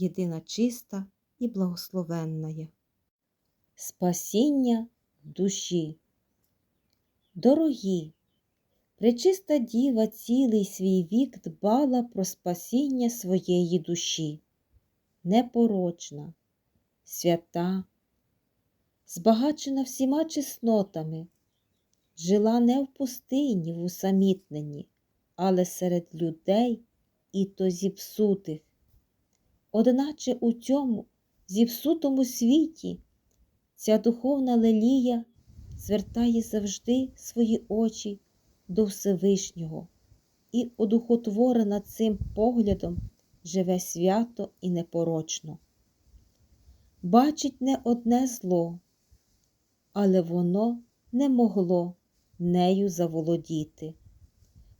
єдина чиста і благословенна. є. Спасіння душі. Дорогі, пречиста діва цілий свій вік дбала про спасіння своєї душі, непорочна, свята, збагачена всіма чеснотами, жила не в пустині в усамітненні, але серед людей і то зіпсутих. Одначе у цьому зіпсутому світі ця духовна лелія звертає завжди свої очі до Всевишнього і, одухотворена цим поглядом, живе свято і непорочно. Бачить не одне зло, але воно не могло нею заволодіти.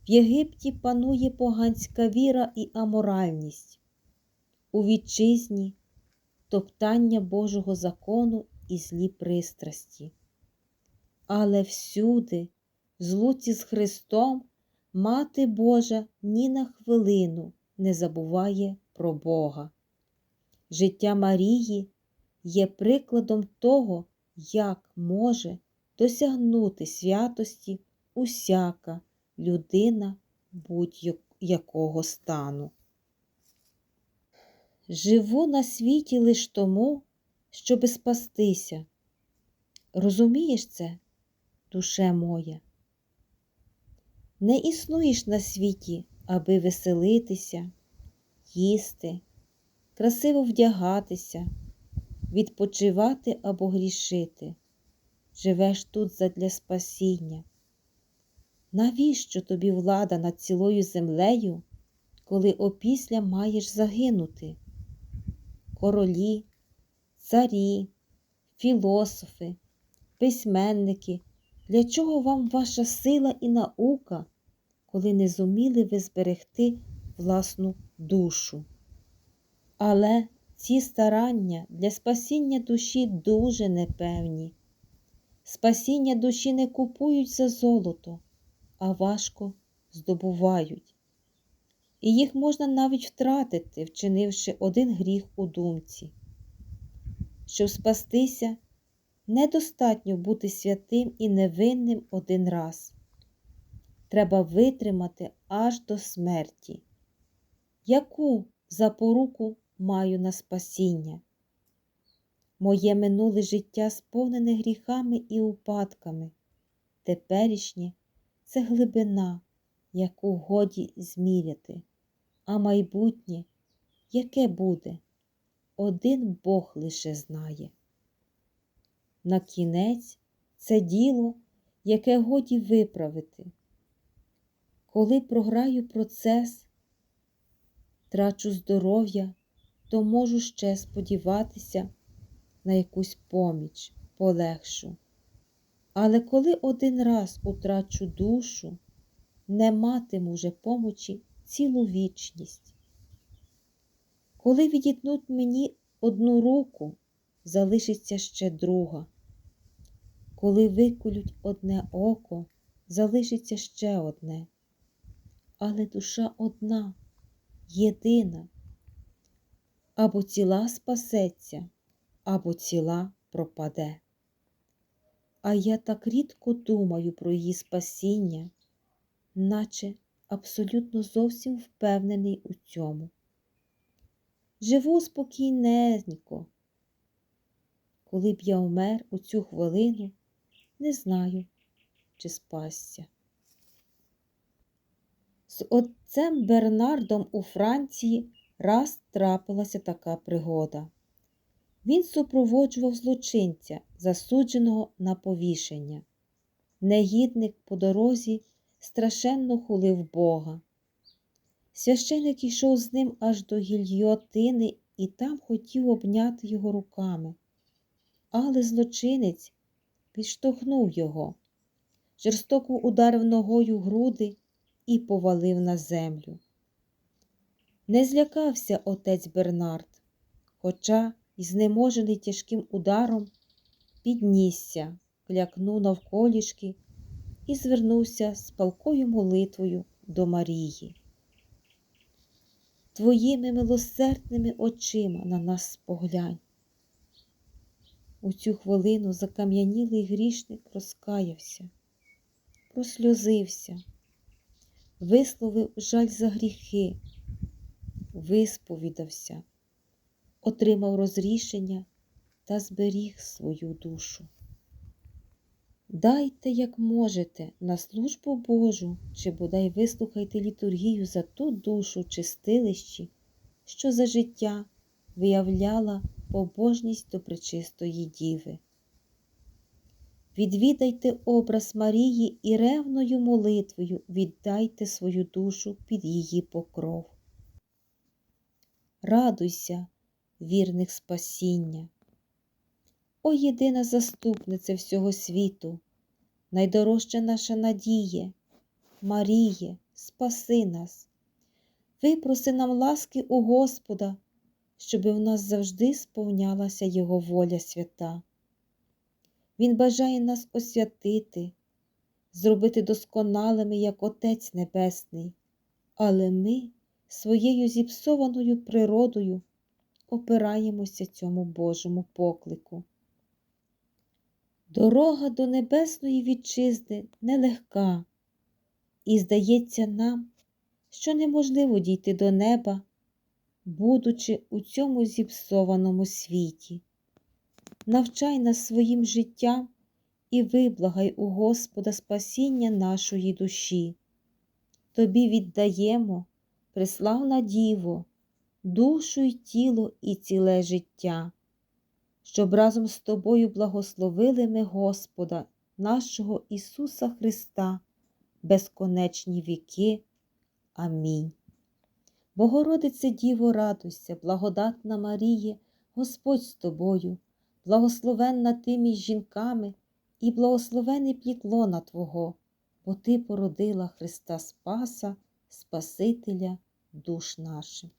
В Єгипті панує поганська віра і аморальність, у вітчизні топтання Божого закону і злі пристрасті. Але всюди, в злуці з Христом, Мати Божа ні на хвилину не забуває про Бога. Життя Марії є прикладом того, як може досягнути святості усяка людина будь-якого стану. Живу на світі лиш тому, щоби спастися. Розумієш це, душе моя? Не існуєш на світі, аби веселитися, їсти, красиво вдягатися, відпочивати або грішити. Живеш тут задля спасіння. Навіщо тобі влада над цілою землею, коли опісля маєш загинути? Королі, царі, філософи, письменники, для чого вам ваша сила і наука, коли не зуміли ви зберегти власну душу? Але ці старання для спасіння душі дуже непевні. Спасіння душі не купують за золото, а важко здобувають. І їх можна навіть втратити, вчинивши один гріх у думці. Щоб спастися, недостатньо бути святим і невинним один раз. Треба витримати аж до смерті. Яку запоруку маю на спасіння? Моє минуле життя сповнене гріхами і упадками. Теперішнє це глибина, яку годі зміряти, а майбутнє, яке буде, один Бог лише знає. На кінець це діло, яке годі виправити. Коли програю процес, трачу здоров'я, то можу ще сподіватися на якусь поміч полегшу. Але коли один раз утрачу душу, не матиму вже помочі цілу вічність. Коли відітнуть мені одну руку, залишиться ще друга. Коли виколють одне око, залишиться ще одне. Але душа одна, єдина, або ціла спасеться, або ціла пропаде. А я так рідко думаю про її спасіння, наче абсолютно зовсім впевнений у цьому. Живу спокійненько. Коли б я умер у цю хвилину, не знаю, чи спасся. З отцем Бернардом у Франції раз трапилася така пригода. Він супроводжував злочинця, засудженого на повішення. Негідник по дорозі страшенно хулив Бога. Священик йшов з ним аж до гільйотини і там хотів обняти його руками. Але злочинець підштовхнув його, жорстоко ударив ногою груди і повалив на землю. Не злякався отець Бернард, хоча і знеможений тяжким ударом, піднісся, клякнув навколішки і звернувся з палкою молитвою до Марії. Твоїми милосердними очима на нас споглянь. У цю хвилину закам'янілий грішник розкаявся, просльозився, висловив жаль за гріхи, висповідався отримав розрішення та зберіг свою душу. Дайте, як можете, на службу Божу, чи бодай вислухайте літургію за ту душу чистилищі, що за життя виявляла побожність до пречистої діви. Відвідайте образ Марії і ревною молитвою віддайте свою душу під її покров. Радуйся, вірних спасіння. О єдина заступниця всього світу, найдорожча наша надія, Маріє, спаси нас, випроси нам ласки у Господа, щоби в нас завжди сповнялася Його воля свята. Він бажає нас освятити, зробити досконалими, як Отець Небесний, але ми своєю зіпсованою природою опираємося цьому Божому поклику. Дорога до Небесної Вітчизни нелегка, і здається нам, що неможливо дійти до неба, будучи у цьому зіпсованому світі. Навчай нас своїм життям і виблагай у Господа спасіння нашої душі. Тобі віддаємо, преславна Діво, душу й тіло і ціле життя, щоб разом з тобою благословили ми Господа, нашого Ісуса Христа, безконечні віки. Амінь. Богородице Діво, радуйся, благодатна Маріє, Господь з тобою, благословенна ти між жінками і благословений плід лона Твого, бо Ти породила Христа Спаса, Спасителя душ наших.